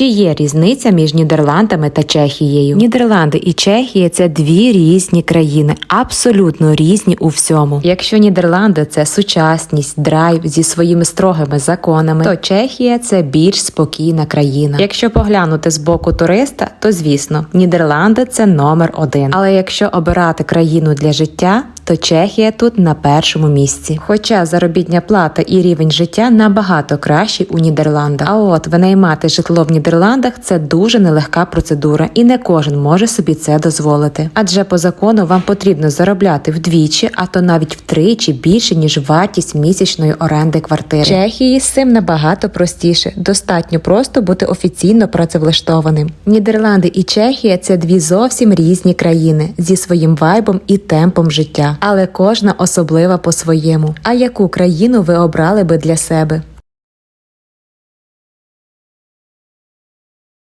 Чи є різниця між Нідерландами та Чехією? Нідерланди і Чехія це дві різні країни, абсолютно різні у всьому. Якщо Нідерланди це сучасність, драйв зі своїми строгими законами, то Чехія це більш спокійна країна. Якщо поглянути з боку туриста, то звісно, Нідерланди це номер один. Але якщо обирати країну для життя, то Чехія тут на першому місці. Хоча заробітня плата і рівень життя набагато кращий у Нідерландах. А от винаймати житло в Нідерландах це дуже нелегка процедура, і не кожен може собі це дозволити. Адже по закону вам потрібно заробляти вдвічі, а то навіть втричі більше ніж вартість місячної оренди квартири. Чехії з цим набагато простіше. Достатньо просто бути офіційно працевлаштованим. Нідерланди і Чехія це дві зовсім різні країни зі своїм вайбом і темпом життя, але кожна особлива по-своєму. А яку країну ви обрали би для себе?